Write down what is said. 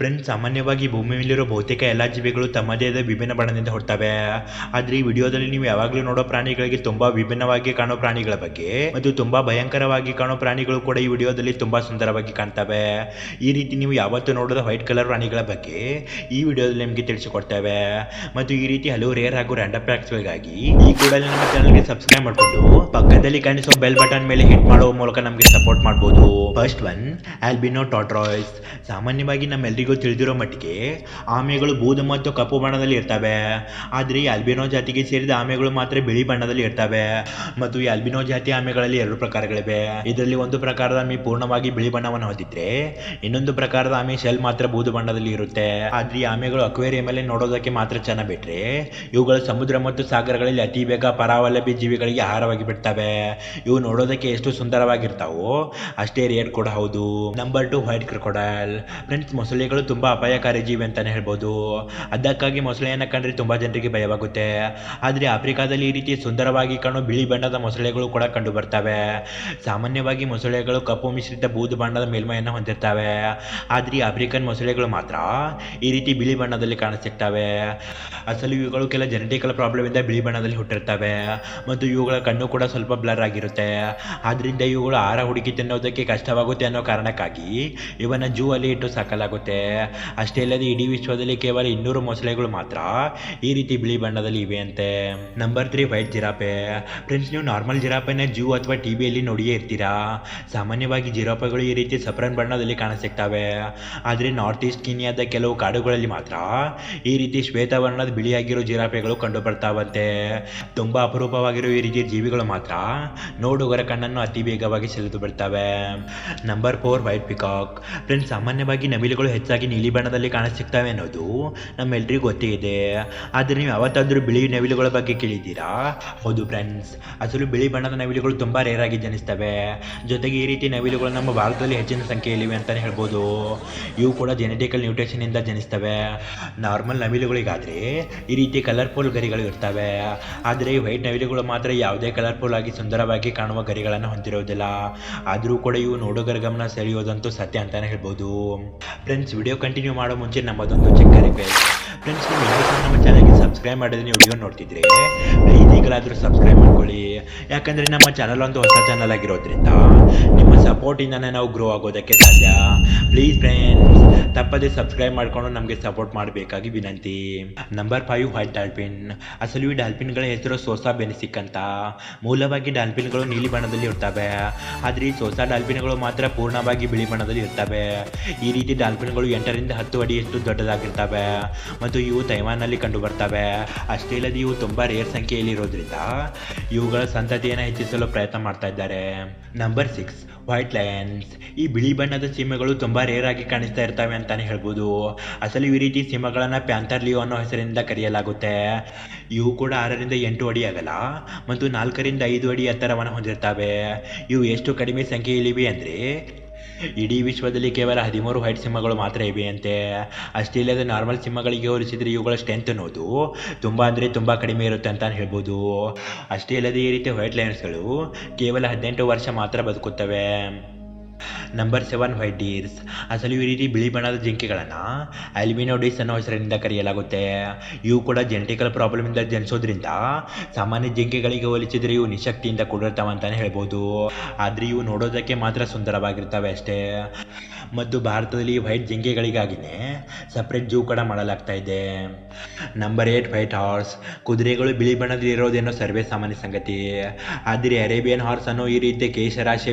Friends ಸಾಮಾನ್ಯವಾಗಿ ಭೂಮಿ ಮೇಲಿರೋ ಬಹುತೇಕ ಎಲ್ಲ ಜೀವಿಗಳು ತಮ್ಮದೇ ಆದ ವಿಭಿನ್ನ ಬಣ್ಣದಿಂದ ಹುಟ್ಟುತ್ತವೆ. ಆದ್ರೆ ಈ ವಿಡಿಯೋದಲ್ಲಿ ನೀವು ಯಾವಾಗಲೂ ನೋಡೋ ಪ್ರಾಣಿಗಳಿಗೆ ತುಂಬಾ ವಿಭಿನ್ನವಾಗಿ ಕಾಣೋ ಪ್ರಾಣಿಗಳ ಬಗ್ಗೆ ಮತ್ತು ತುಂಬಾ ಭಯಂಕರವಾಗಿ ಕಾಣೋ ಪ್ರಾಣಿಗಳು ಕೂಡ ಈ ವಿಡಿಯೋದಲ್ಲಿ ತುಂಬಾ ಸುಂದರವಾಗಿ ಕಾಣ್ತವೆ. ಈ ರೀತಿ ನೀವು ಯಾವತ್ತೂ ನೋಡೋದು ವೈಟ್ ಕಲರ್ ಪ್ರಾಣಿಗಳ ಬಗ್ಗೆ ಈ ವಿಡಿಯೋದಲ್ಲಿ ನಿಮಗೆ ತಿಳಿಸಿಕೊಡ್ತೇವೆ. ಮತ್ತು ಈ ರೀತಿ ಹಲವು ರೇರ್ ಹಾಗೂ ರ್ಯಾಂಡಮ್ ಗಳಿಗಾಗಿ ಈ ಕೂಡಲೇ ನಮ್ಮ ಚಾನಲ್ಗೆ ಸಬ್ಸ್ಕ್ರೈಬ್ ಮಾಡಿಕೊಂಡು ಪಕ್ಕದಲ್ಲಿ ಕಾಣಿಸೋ ಬೆಲ್ ಬಟನ್ ಮೇಲೆ ಹಿಟ್ ಮಾಡುವ ಮೂಲಕ ನಮಗೆ ಸಪೋರ್ಟ್ ಮಾಡಬಹುದು ಫಸ್ಟ್ ಒನ್ ಆಲ್ಬಿನೋ ಟಾಟ್ರಾಯ್ಸ್ ಸಾಮಾನ್ಯವಾಗಿ ನಮ್ಮೆಲ್ಲರಿಗೂ ತಿಳಿದಿರೋ ಮಟ್ಟಿಗೆ ಆಮೆಗಳು ಬೂದು ಮತ್ತು ಕಪ್ಪು ಬಣ್ಣದಲ್ಲಿ ಇರ್ತವೆ. ಆದರೆ ಈ ಅಲ್ಬಿನೋ ಜಾತಿಗೆ ಸೇರಿದ ಆಮೆಗಳು ಮಾತ್ರ ಬಿಳಿ ಬಣ್ಣದಲ್ಲಿ ಇರ್ತವೆ. ಮತ್ತು ಈ ಅಲ್ಬಿನೋ ಜಾತಿ ಆಮೆಗಳಲ್ಲಿ ಎರಡು ಪ್ರಕಾರಗಳಿವೆ. ಇದರಲ್ಲಿ ಒಂದು ಪ್ರಕಾರದ ಆಮೆ ಪೂರ್ಣವಾಗಿ ಬಿಳಿ ಬಣ್ಣವನ್ನು ಹೊಂದಿದ್ರೆ, ಇನ್ನೊಂದು ಪ್ರಕಾರದ ಆಮೆ ಶೆಲ್ ಮಾತ್ರ ಬೂದು ಬಣ್ಣದಲ್ಲಿ ಇರುತ್ತೆ. ಆದ್ರೆ ಈ ಆಮೆಗಳು ಅಕ್ವೇರಿಯಂ ಅಲ್ಲಿ ನೋಡೋದಕ್ಕೆ ಮಾತ್ರ ಚೆನ್ನಾಗಿ ಬಿಟ್ರೆ, ಇವುಗಳು ಸಮುದ್ರ ಮತ್ತು ಸಾಗರಗಳಲ್ಲಿ ಅತಿ ಬೇಗ ಪರಾವಲಂಬಿ ಜೀವಿಗಳಿಗೆ ಆಹಾರವಾಗಿ ಬಿಡ್ತವೆ. ಇವು ನೋಡೋದಕ್ಕೆ ಎಷ್ಟು ಸುಂದರವಾಗಿರ್ತಾವೋ ಅಷ್ಟೇ ರೇಟ್ ಕೂಡ ಹೌದು. Number two white crocodile. Friends, ಮೊಸಳೆಗಳು ತುಂಬಾ ಅಪಾಯಕಾರಿ ಜೀವಿ ಅಂತಾನೆ ಹೇಳ್ಬೋದು. ಅದಕ್ಕಾಗಿ ಮೊಸಳೆಯನ್ನ ಕಂಡ್ರೆ ತುಂಬ ಜನರಿಗೆ ಭಯವಾಗುತ್ತೆ. ಆದ್ರೆ ಆಫ್ರಿಕಾದಲ್ಲಿ ಈ ರೀತಿ ಸುಂದರವಾಗಿ ಕಾಣೋ ಬಿಳಿ ಬಣ್ಣದ ಮೊಸಳೆಗಳು ಕೂಡ ಕಂಡು ಬರ್ತವೆ. ಸಾಮಾನ್ಯವಾಗಿ ಮೊಸಳೆಗಳು ಕಪ್ಪು ಮಿಶ್ರಿತ ಬೂದು ಬಣ್ಣದ ಮೇಲ್ಮೈಯನ್ನು ಹೊಂದಿರ್ತವೆ. ಆದ್ರೆ ಆಫ್ರಿಕನ್ ಮೊಸಳೆಗಳು ಮಾತ್ರ ಈ ರೀತಿ ಬಿಳಿ ಬಣ್ಣದಲ್ಲಿ ಕಾಣಸಿಗ್ತವೆ ಅಸಲು ಇವುಗಳು ಕೆಲ ಜೆನೆಟಿಕಲ್ ಪ್ರಾಬ್ಲಮ್ ಇಂದ ಬಿಳಿ ಬಣ್ಣದಲ್ಲಿ ಹುಟ್ಟಿರ್ತವೆ. ಮತ್ತು ಇವುಗಳ ಕಣ್ಣು ಕೂಡ ಸ್ವಲ್ಪ ಬ್ಲರ್ ಆಗಿರುತ್ತೆ. ಆದ್ದರಿಂದ ಇವುಗಳು ಆಹಾರ ಹುಡುಕಿ ತಿನ್ನೋದಕ್ಕೆ ಕಷ್ಟವಾಗುತ್ತೆ ಅನ್ನೋ ಕಾರಣಕ್ಕಾಗಿ ಇವನ್ನ ಜೂ ಅಲ್ಲಿ ಇಟ್ಟು ಸಾಕಲಾಗುತ್ತೆ. ಅಷ್ಟೇ ಅಲ್ಲದೆ ಇಡೀ ವಿಶ್ವದಲ್ಲಿ ಕೇವಲ ಇನ್ನೂರು ಮೊಸಳೆಗಳು ಮಾತ್ರ ಈ ರೀತಿ ಬಿಳಿ ಬಣ್ಣದಲ್ಲಿ ಇವೆ ಅಂತೆ. Number three white giraffe friends ನೀವು ನಾರ್ಮಲ್ ಜಿರಾಪೆನ ಜೂ ಅಥವಾ ಟಿ ವಿಯಲ್ಲಿ ನೋಡಿಯೇ ಇರ್ತೀರಾ? ಸಾಮಾನ್ಯವಾಗಿ ಜಿರಾಪೆಗಳು ಈ ರೀತಿ ಸಫ್ರನ್ ಬಣ್ಣದಲ್ಲಿ ಕಾಣಸಿಗ್ತವೆ. ಆದರೆ ನಾರ್ತ್ ಈಸ್ಟ್ ಕೀನಿಯಾದ ಕೆಲವು ಕಾಡುಗಳಲ್ಲಿ ಮಾತ್ರ ಈ ರೀತಿ ಶ್ವೇತ ವರ್ಣದ ಬಿಳಿಯಾಗಿರೋ ಜಿರಾಪೆಗಳು ಕಂಡು ಬರ್ತಾವಂತೆ ತುಂಬಾ ಅಪರೂಪವಾಗಿರೋ ಈ ರೀತಿಯ ಜೀವಿಗಳು ಮಾತ್ರ ನೋಡುಗರ ಕಣ್ಣನ್ನು ಅತಿ ವೇಗವಾಗಿ ಸೆಳೆದು ಬಿಡ್ತಾವೆ. Number four white peacock friends ಸಾಮಾನ್ಯವಾಗಿ ನವಿಲುಗಳು ಹೆಚ್ಚಾಗಿ ನೀಲಿ ಬಣ್ಣದಲ್ಲಿ ಕಾಣಸಿಗ್ತವೆ ಅನ್ನೋದು ನಮ್ಮೆಲ್ರಿಗೂ ಗೊತ್ತೇ ಇದೆ. ಆದರೆ ನೀವು ಯಾವತ್ತಾದರೂ ಬಿಳಿ ನವಿಲುಗಳ ಬಗ್ಗೆ ಕೇಳಿದ್ದೀರಾ? ಹೌದು ಫ್ರೆಂಡ್ಸ್ ಅಸಲು ಬಿಳಿ ಬಣ್ಣದ ನವಿಲುಗಳು ತುಂಬಾ ರೇರ್ ಆಗಿ ಜನಿಸ್ತವೆ ಜೊತೆಗೆ ಈ ರೀತಿ ನವಿಲುಗಳು ನಮ್ಮ ಭಾರತದಲ್ಲಿ ಹೆಚ್ಚಿನ ಸಂಖ್ಯೆಯಲ್ಲಿವೆ ಅಂತಾನೆ ಹೇಳ್ಬೋದು. ಇವು ಕೂಡ ಜೆನೆಟಿಕಲ್ ಇಂದ ಜನಿಸ್ತವೆ. ನಾರ್ಮಲ್ ನವಿಲುಗಳಿಗಾದ್ರೆ ಈ ರೀತಿ ಕಲರ್ಫುಲ್ ಗರಿಗಳು ಇರ್ತವೆ. ಆದರೆ ಈ ವೈಟ್ ನವಿಲುಗಳು ಮಾತ್ರ ಯಾವುದೇ ಕಲರ್ಫುಲ್ ಆಗಿ ಸುಂದರವಾಗಿ ಕಾಣುವ ಗರಿಗಳನ್ನು ಹೊಂದಿರೋದಿಲ್ಲ. ಆದರೂ ಕೂಡ ಇವು ನೋಡುಗರ ಗಮನ ಸೆಳೆಯೋದಂತೂ ಸತ್ಯ ಅಂತಾನೆ ಹೇಳ್ಬೋದು. ಫ್ರೆಂಡ್ಸ್ ವಿಡಿಯೋ ಕಂಟಿನ್ಯೂ ಮಾಡೋ ಮುಂಚೆ ನಮ್ಮದೊಂದು ಚಿಕ್ಕ ರಿಕ್ವೆಸ್ಟ್ ಫ್ರೆಂಡ್ಸ್ ನೀವು ಸಹ ನಮ್ಮ ಚಾನಲ್ಗೆ ಸಬ್ಸ್ಕ್ರೈಬ್ ಮಾಡಿದ್ರೆ ನೀವು ವಿಡಿಯೋ ನೋಡ್ತಿದ್ರೆ ಈಗಲಾದರೂ ಸಬ್ಸ್ಕ್ರೈಬ್ ಮಾಡ್ಕೊಳ್ಳಿ. ಯಾಕಂದ್ರೆ ನಮ್ಮ ಚಾನಲ್ ಒಂದು ಹೊಸ ಚಾನಲ್ ಆಗಿರೋದ್ರಿಂದ ನಿಮ್ಮ ಸಪೋರ್ಟಿಂದನೇ ನಾವು ಗ್ರೋ ಆಗೋದಕ್ಕೆ ಸಾಧ್ಯ. ಪ್ಲೀಸ್ ಫ್ರೆಂಡ್ಸ್ ತಪ್ಪದೆ ಸಬ್ಸ್ಕ್ರೈಬ್ ಮಾಡ್ಕೊಂಡು ನಮಗೆ ಸಪೋರ್ಟ್ ಮಾಡಬೇಕಾಗಿ ವಿನಂತಿ. ನಂಬರ್ ಫೈವ್ ವೈಟ್ ಡಾಲ್ಫಿನ್ ಅಸಲು ಈ ಡಾಲ್ಫಿನ್ಗಳ ಹೆಸರು ಸೋಸಾ ಬೆನಿಸಿಕ್ ಅಂತ. ಮೂಲವಾಗಿ ಡಾಲ್ಫಿನ್ಗಳು ನೀಲಿ ಬಣ್ಣದಲ್ಲಿ ಇರ್ತವೆ. ಆದರೆ ಈ ಸೋಸಾ ಡಾಲ್ಫಿನ್ಗಳು ಮಾತ್ರ ಪೂರ್ಣವಾಗಿ ಬಿಳಿ ಬಣ್ಣದಲ್ಲಿ ಇರ್ತವೆ. ಈ ರೀತಿ ಡಾಲ್ಫಿನ್ಗಳು ಎಂಟರಿಂದ ಹತ್ತು ಅಡಿಯಷ್ಟು ದೊಡ್ಡದಾಗಿರ್ತವೆ? ಮತ್ತು ಇವು ತೈವಾನ್ನಲ್ಲಿ ಕಂಡು ಬರ್ತವೆ. ಅಷ್ಟೇ ಇಲ್ಲದೆ ಇವು ತುಂಬ ರೇರ್ ಸಂಖ್ಯೆಯಲ್ಲಿ ಇರೋದ್ರಿಂದ ಇವುಗಳ ಸಂತತಿಯನ್ನು ಹೆಚ್ಚಿಸಲು ಪ್ರಯತ್ನ ಮಾಡ್ತಾ ಇದ್ದಾರೆ. ನಂಬರ್ ಸಿಕ್ಸ್ ವೈಟ್ ಲಯನ್ಸ್ ಈ ಬಿಳಿ ಬಣ್ಣದ ಸಿಂಹಗಳು ತುಂಬ ರೇರ್ ಆಗಿ ಕಾಣಿಸ್ತಾ ಇರ್ತವೆ ಅಂತಾನೆ ಹೇಳ್ಬೋದು. ಅಸಲು ಈ ರೀತಿ ಸಿಂಹಗಳನ್ನ ಪ್ಯಾಂಥರ್ ಲಿಯೋ ಅನ್ನೋ ಹೆಸರಿನಿಂದ ಕರೆಯಲಾಗುತ್ತೆ. ಇವು ಕೂಡ ಆರರಿಂದ ಎಂಟು ಅಡಿ ಆಗಲ್ಲ ಮತ್ತು ನಾಲ್ಕರಿಂದ ಐದು ಅಡಿ ಎತ್ತರವನ್ನು ಹೊಂದಿರ್ತವೆ. ಇವು ಎಷ್ಟು ಕಡಿಮೆ ಸಂಖ್ಯೆಯಲ್ಲಿವೆ ಅಂದ್ರೆ ಇಡೀ ವಿಶ್ವದಲ್ಲಿ ಕೇವಲ ಹದಿಮೂರು ವೈಟ್ ಸಿಂಹಗಳು ಮಾತ್ರ ಇವೆ ಅಂತೆ ಅಷ್ಟೇ ಇಲ್ಲದೆ ನಾರ್ಮಲ್ ಸಿಂಹಗಳಿಗೆ ಹೋಲಿಸಿದ್ರೆ ಇವುಗಳ ಸ್ಟ್ರೆಂತ್ ಅನ್ನೋದು ತುಂಬ ಅಂದರೆ ತುಂಬ ಕಡಿಮೆ ಇರುತ್ತೆ ಅಂತ ಹೇಳ್ಬೋದು. ಅಷ್ಟೇ ಇಲ್ಲದೆ ಈ ರೀತಿ ವೈಟ್ ಲೈನ್ಸ್ಗಳು ಕೇವಲ ಹದಿನೆಂಟು ವರ್ಷ ಮಾತ್ರ ಬದುಕುತ್ತವೆ. ನಂಬರ್ ಸೆವೆನ್ ವೈಟ್ ಡೀರ್ಸ್ ಅಸಲು ಈ ರೀತಿ ಬಿಳಿ ಬಣ್ಣದ ಜಿಂಕೆಗಳನ್ನು ಅಲ್ಬಿನೋಡಿಸ್ ಅನ್ನೋ ಹೆಸರಿನಿಂದ ಕರೆಯಲಾಗುತ್ತೆ. ಇವು ಕೂಡ ಜೆನೆಟಿಕಲ್ ಪ್ರಾಬ್ಲಮಿಂದ ಜನಿಸೋದ್ರಿಂದ ಸಾಮಾನ್ಯ ಜಿಂಕೆಗಳಿಗೆ ಹೋಲಿಸಿದ್ರೆ ಇವು ನಿಶಕ್ತಿಯಿಂದ ಕೂಡಿರ್ತಾವ ಅಂತಾನೆ ಹೇಳ್ಬೋದು. ಆದರೆ ಇವು ನೋಡೋದಕ್ಕೆ ಮಾತ್ರ ಸುಂದರವಾಗಿರ್ತವೆ ಅಷ್ಟೇ. ಮತ್ತು ಭಾರತದಲ್ಲಿ ವೈಟ್ ಜಿಂಕೆಗಳಿಗಾಗಿನೇ ಸಪ್ರೇಟ್ ಜೂ ಕೂಡ ಮಾಡಲಾಗ್ತಾ ಇದೆ. ನಂಬರ್ ಏಟ್ ವೈಟ್ ಹಾರ್ಸ್ ಕುದುರೆಗಳು ಬಿಳಿ ಬಣ್ಣದಲ್ಲಿ ಇರೋದೇನೋ ಸರ್ವೇ ಸಾಮಾನ್ಯ ಸಂಗತಿ. ಆದರೆ ಅರೇಬಿಯನ್ ಹಾರ್ಸ್ ಅನ್ನೋ ಈ ರೀತಿ ಕೇಶರಾಶಿ